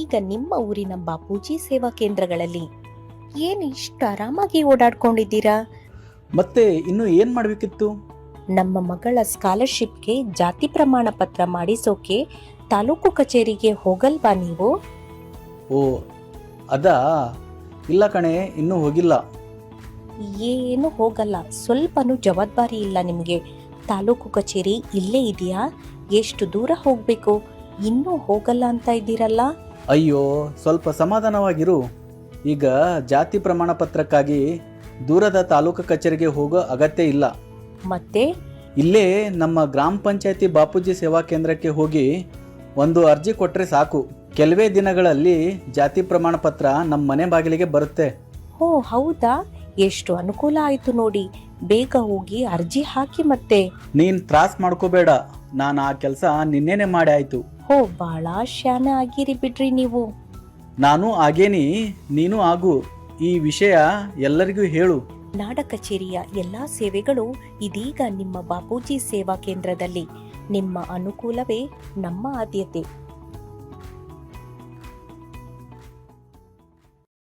ಈಗ ನಿಮ್ಮ ಊರಿನ ಬಾಪೂಜಿ ಸೇವಾ ಕೇಂದ್ರಗಳಲ್ಲಿ ಏನು ಇಷ್ಟು ಆರಾಮಾಗಿ ಓಡಾಡ್ಕೊಂಡಿದ್ದೀರಾ? ಮತ್ತೆ ಇನ್ನು ಏನು ಮಾಡಬೇಕಿತ್ತು? ನಮ್ಮ ಮಗಳ ಸ್ಕಾಲರ್ಶಿಪ್ಗೆ ಜಾತಿ ಪ್ರಮಾಣ ಪತ್ರ ಮಾಡಿಸೋಕೆ ತಾಲೂಕು ಕಚೇರಿಗೆ ಹೋಗಲ್ವಾ ನೀವು. ಓ ಅದಾ? ಇಲ್ಲ ಕಣೆ ಇನ್ನೂ ಹೋಗಿಲ್ಲ. ಏನು ಹೋಗಲ್ಲ ಸ್ವಲ್ಪನೂ ಜವಾಬ್ದಾರಿ ಇಲ್ಲ ನಿಮಗೆ. ತಾಲೂಕು ಕಚೇರಿ ಇಲ್ಲೇ ಇದೆಯಾ? ಎಷ್ಟು ದೂರ ಹೋಗಬೇಕು? ಇನ್ನೂ ಹೋಗಲ್ಲ ಅಂತ ಇದ್ದೀರಲ್ಲ? ಅಯ್ಯೋ ಸ್ವಲ್ಪ ಸಮಾಧಾನವಾಗಿರು. ಈಗ ಜಾತಿ ಪ್ರಮಾಣ ಪತ್ರಕ್ಕಾಗಿ ದೂರದ ತಾಲೂಕು ಕಚೇರಿಗೆ ಹೋಗೋ ಅಗತ್ಯ ಇಲ್ಲ. ಮತ್ತೆ? ಇಲ್ಲೇ ನಮ್ಮ ಗ್ರಾಮ ಪಂಚಾಯತಿ ಬಾಪೂಜಿ ಸೇವಾ ಕೇಂದ್ರಕ್ಕೆ ಹೋಗಿ ಒಂದು ಅರ್ಜಿ ಕೊಟ್ಟರೆ ಸಾಕು. ಕೆಲವೇ ದಿನಗಳಲ್ಲಿ ಜಾತಿ ಪ್ರಮಾಣ ಪತ್ರ ನಮ್ಮ ಮನೆ ಬಾಗಿಲಿಗೆ ಬರುತ್ತೆ. ಓ ಹೌದಾ? ಎಷ್ಟು ಅನುಕೂಲ ಆಯ್ತು ನೋಡಿ. ಬೇಗ ಹೋಗಿ ಅರ್ಜಿ ಹಾಕಿ ಮತ್ತೆ. ನೀನು ತ್ರಾಸ್ ಮಾಡ್ಕೋಬೇಡ. ನಾನು ಆ ಕೆಲಸ ನಿನ್ನೆನೆ ಮಾಡಿ ಆಯಿತು. ಹೋ ಬಹಳ ಶಾನ ಆಗಿರಿ ಬಿಡ್ರಿ ನೀವು. ನಾನು ಆಗೇನಿ ನೀನು ಆಗು. ಈ ವಿಷಯ ಎಲ್ಲರಿಗೂ ಹೇಳು. ನಾಡ ಕಚೇರಿಯ ಎಲ್ಲಾ ಸೇವೆಗಳು ಇದೀಗ ನಿಮ್ಮ ಬಾಪೂಜಿ ಸೇವಾ ಕೇಂದ್ರದಲ್ಲಿ. ನಿಮ್ಮ ಅನುಕೂಲವೇ ನಮ್ಮ ಆದ್ಯತೆ.